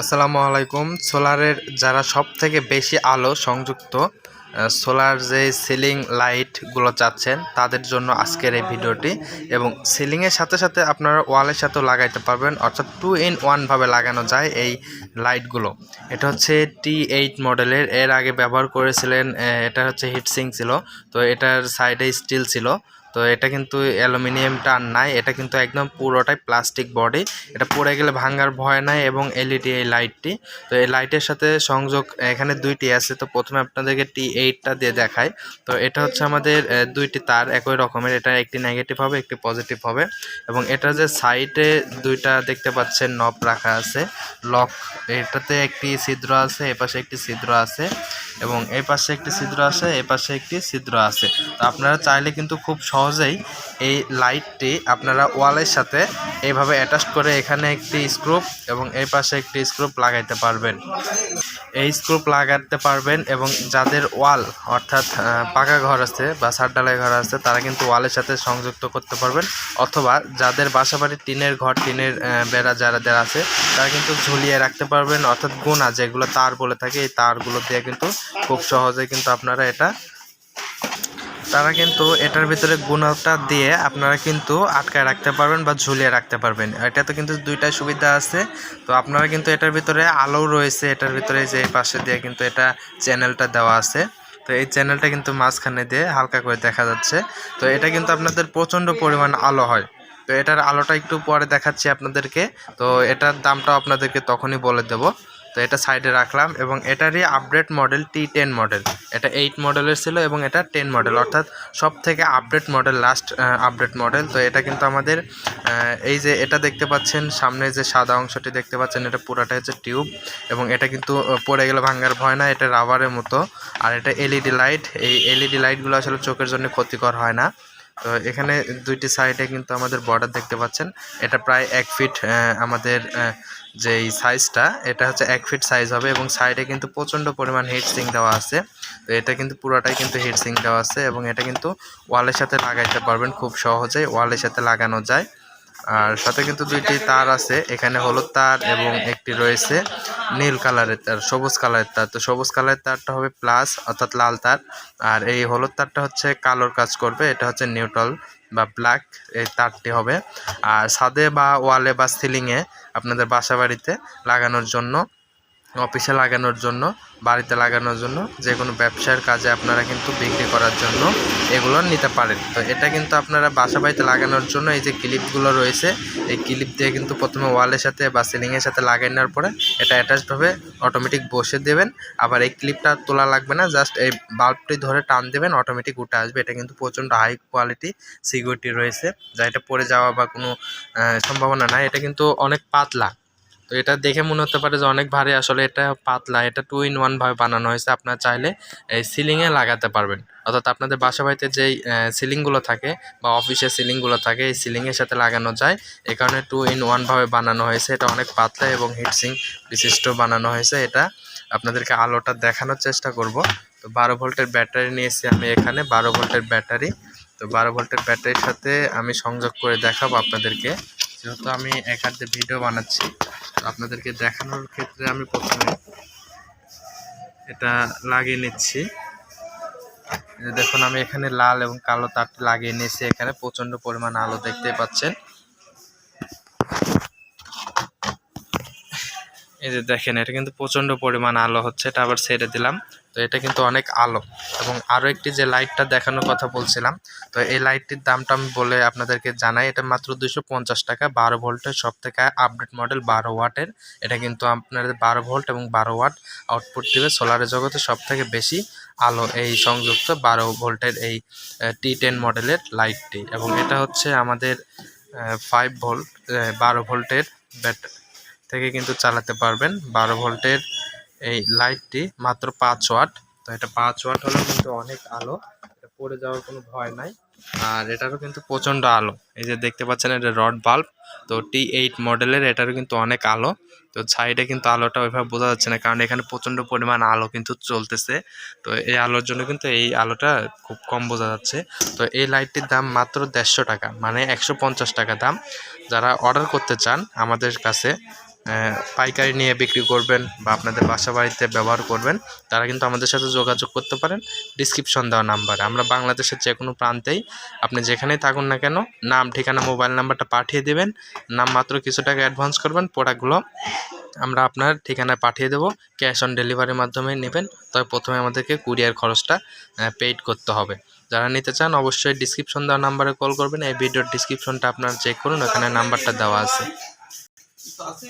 আসসালামু আলাইকুম। সোলারের যারা সব থেকে বেশি আলো সংযুক্ত সোলার যে সিলিং লাইটগুলো চাচ্ছেন, তাদের জন্য আজকের এই ভিডিওটি। এবং সিলিংয়ের সাথে সাথে আপনারা ওয়ালের সাথেও লাগাইতে পারবেন, অর্থাৎ টু ইন ওয়ানভাবে লাগানো যায় এই লাইটগুলো। এটা হচ্ছে টি এইট মডেলের, এর আগে ব্যবহার করেছিলেন এটা হচ্ছে হিটসিং ছিল, তো এটার সাইডে স্টিল ছিল। তো এটা কিন্তু অ্যালুমিনিয়ামটা আর নাই, এটা কিন্তু একদম পুরোটাই প্লাস্টিক বডি এটা পড়ে গেলে ভাঙার ভয় নাই এবং এলইডি এই লাইটটি তো এই লাইটের সাথে সংযোগ, এখানে দুইটি আছে, তো প্রথমে আপনাদেরকে টি এইটটা দিয়ে দেখায় তো এটা হচ্ছে আমাদের দুইটি তার একই রকমের, এটা একটি নেগেটিভ হবে, একটি পজিটিভ হবে। এবং এটা যে সাইডে দুইটা দেখতে পাচ্ছেন নব রাখা আছে লক এটাতে একটি ছিদ্র আছে, এপাশে একটি ছিদ্র আছে, এবং এই পাশে একটি ছিদ্র আছে এ পাশে একটি ছিদ্র আছে। তো আপনারা চাইলে কিন্তু খুব সহজেই এই লাইটটি আপনারা ওয়ালের সাথে এইভাবে অ্যাটাচ করে এখানে একটি স্ক্রুপ এবং এই পাশে একটি স্ক্রুপ লাগাইতে পারবেন। এই স্ক্রুপ লাগাতে পারবেন এবং যাদের ওয়াল অর্থাৎ পাকা ঘর আছে বা সারডালাই ঘর আছে, তারা কিন্তু ওয়ালের সাথে সংযুক্ত করতে পারবেন। অথবা যাদের বাসাবাড়ি টিনের ঘর, টিনের বেড়া যারাদের আছে, তারা কিন্তু ঝুলিয়ে রাখতে পারবেন। অর্থাৎ গোনা যেগুলো তার বলে থাকে, এই তারগুলো দিয়ে কিন্তু খুব সহজে কিন্তু আপনারা এটা তারা কিন্তু এটার ভিতরে গুণটা দিয়ে আপনারা কিন্তু আটকায় রাখতে পারবেন বা ঝুলিয়ে রাখতে পারবেন। এটাতে কিন্তু দুইটা সুবিধা আছে। তো আপনারা কিন্তু এটার ভিতরে আলো রয়েছে। এটার ভিতরে যে পাশে দিয়ে কিন্তু এটা চ্যানেলটা দেওয়া আছে। তো এই চ্যানেলটা কিন্তু মাঝখানে দিয়ে হালকা করে দেখা যাচ্ছে। তো এটা কিন্তু আপনাদের প্রচণ্ড পরিমাণ আলো হয়। তো এটার আলোটা একটু পরে দেখাচ্ছি আপনাদেরকে। তো এটার দামটাও আপনাদেরকে তখনই বলে দেব। তো এটা সাইডে রাখলাম এবং এটারই update model T ten model এটা এইট মডেলের ছিল এবং এটা টেন মডেল অর্থাৎ সব থেকে update model last update model তো এটা কিন্তু আমাদের এই যে এটা দেখতে পাচ্ছেন, সামনে যে সাদা অংশটি দেখতে পাচ্ছেন, এটা পুরাটা হচ্ছে টিউব এবং এটা কিন্তু পড়ে গেলে ভাঙার ভয় না এটা রাবারের মতো। আর এটা এলইডি লাইট এই এলইডি লাইটগুলো আসলে চোখের জন্য ক্ষতিকর হয় না। তো এখানে দুইটি সাইডে কিন্তু আমাদের বর্ডার দেখতে পাচ্ছেন। এটা প্রায় এক ফিট আমাদের যেই সাইজটা এটা হচ্ছে এক ফিট সাইজ হবে এবং সাইডে কিন্তু প্রচণ্ড পরিমাণ হিট সিং দেওয়া আছে। তো এটা কিন্তু পুরোটাই কিন্তু হিট সিং দেওয়া আছে এবং এটা কিন্তু ওয়ালের সাথে লাগাইতে পারবেন খুব সহজেই ওয়ালের সাথে লাগানো যায়। আর সাথে কিন্তু দুইটি তার আছে। এখানে হলুদ তার এবং একটি রয়েছে নীল কালারের তার, সবুজ কালারের তার। তো সবুজ কালারের তারটা হবে প্লাস, অর্থাৎ লাল তার। আর এই হলুদ তারটা হচ্ছে কালোর কাজ করবে, এটা হচ্ছে নিউট্রাল বা ব্ল্যাক এই তারটি হবে। আর ছাদে বা ওয়ালে বা সিলিংয়ে আপনাদের বাসা বাড়িতে লাগানোর জন্য অফিসে লাগানোর জন্য, বাড়িতে লাগানোর জন্য, যে কোনো ব্যবসার কাজে আপনারা কিন্তু বিক্রি করার জন্য এগুলো নিতে পারেন। তো এটা কিন্তু আপনারা বাসা বাড়িতে লাগানোর জন্য এই যে ক্লিপগুলো রয়েছে, এই ক্লিপ দিয়ে কিন্তু প্রথমে ওয়ালের সাথে বা সিলিংয়ের সাথে লাগিয়ে নেওয়ার পরে এটা অ্যাটাচড অটোমেটিক বসে দেবেন। আবার এই ক্লিপটা তোলা লাগবে না, জাস্ট এই বাল্বটি ধরে টান দেবেন অটোমেটিক উঠে আসবে। এটা কিন্তু প্রচণ্ড হাই কোয়ালিটি সিকিউরিটি রয়েছে, যা এটা পড়ে যাওয়া বা কোনো সম্ভাবনা নাই। এটা কিন্তু অনেক পাতলা। তো এটা দেখে মনে হতে পারে যে অনেক ভারী। আসলে এটা পাতলা, এটা টু ইন ওয়ান ভাবে বানানো হয়েছে। আপনারা চাইলে এই সিলিংয়ে লাগাতে পারবেন। অর্থাৎ আপনাদের বাসা বাড়িতে যেই সিলিংগুলো থাকে বা অফিসের সিলিংগুলো থাকে, এই সিলিংয়ের সাথে লাগানো যায়। এই কারণে টু ইন ওয়ান ভাবে বানানো হয়েছে। এটা অনেক পাতলা এবং হিটসিং বিশিষ্ট বানানো হয়েছে এটা। আপনাদেরকে আলোটা দেখানোর চেষ্টা করব। তো বারো ভোল্টের ব্যাটারি নিয়েছি আমি এখানে, বারো ভোল্টের ব্যাটারি। তো বারো ভোল্টের ব্যাটারির সাথে আমি সংযোগ করে দেখাবো আপনাদেরকে। যেহেতু আমি এক হাতে ভিডিও বানাচ্ছি। আপনাদেরকে দেখানোর ক্ষেত্রে আমি প্রথমে এটা লাগিয়ে নিচ্ছি। দেখুন, আমি এখানে লাল এবং কালো তারটি লাগিয়ে নিয়েছি। এখানে প্রচণ্ড পরিমাণ আলো দেখতে পাচ্ছেন। এই যে দেখেন, এটা কিন্তু প্রচণ্ড পরিমাণ আলো হচ্ছে, এটা আবার ছেড়ে দিলাম। তো এটা কিন্তু অনেক আলো। এবং আরও একটি যে লাইটটা দেখানোর কথা বলছিলাম, তো এই লাইটটির দামটা আমি বলে আপনাদেরকে জানাই, এটা মাত্র দুশো পঞ্চাশ টাকা, বারো ভোল্টের সব থেকে আপডেট মডেল বারো ওয়াটের। এটা কিন্তু আপনাদের বারো ভোল্ট এবং বারো ওয়াট আউটপুট দিবে। সোলারের জগতে সব থেকে বেশি আলো এই সংযুক্ত বারো ভোল্টের এই টি টেন মডেলের লাইটটি এবং এটা হচ্ছে আমাদের ফাইভ ভোল্ট বারো ভোল্টের ব্যাট থেকে কিন্তু চালাতে পারবেন বারো ভোল্টের এই লাইটটি মাত্র পাঁচ ওয়াট। তো এটা পাঁচ ওয়াট হলেও কিন্তু অনেক আলো, এটা পড়ে যাওয়ার কোনো ভয় নাই। আর এটারও কিন্তু প্রচণ্ড আলো। এই যে দেখতে পাচ্ছেন এটা রড বাল্ব, তো টি এইট মডেলের এটারও কিন্তু অনেক আলো। তো সাইডে কিন্তু আলোটা ওইভাবে বোঝা যাচ্ছে না, কারণ এখানে প্রচণ্ড পরিমাণ আলো কিন্তু চলতেছে। তো এই আলোর জন্য কিন্তু এই আলোটা খুব কম বোঝা যাচ্ছে। তো এই লাইটটির দাম মাত্র দেড়শো টাকা মানে একশো পঞ্চাশ টাকা দাম। যারা অর্ডার করতে চান আমাদের কাছে পাইকারি নিয়ে বিক্রি করবেন বা আপনাদের বাসা বাড়িতে ব্যবহার করবেন, তারা কিন্তু আমাদের সাথে যোগাযোগ করতে পারেন। ডিসক্রিপশন দেওয়া নাম্বারে আমরা বাংলাদেশের যে কোনো প্রান্তেই আপনি যেখানেই থাকুন না কেন, নাম, ঠিকানা মোবাইল নাম্বারটা পাঠিয়ে দেবেন। নাম মাত্র কিছু টাকা অ্যাডভান্স করবেন প্রোডাক্টগুলো আমরা আপনার ঠিকানায় পাঠিয়ে দেবো। ক্যাশ অন ডেলিভারির মাধ্যমে নেবেন। তবে প্রথমে আমাদেরকে কুরিয়ার খরচটা পেইড করতে হবে। যারা নিতে চান অবশ্যই ডিসক্রিপশন দেওয়া নাম্বারে কল করবেন। এই ভিডিওর ডিসক্রিপশনটা আপনার চেক করুন, ওখানে নাম্বারটা দেওয়া আছে। 啥子？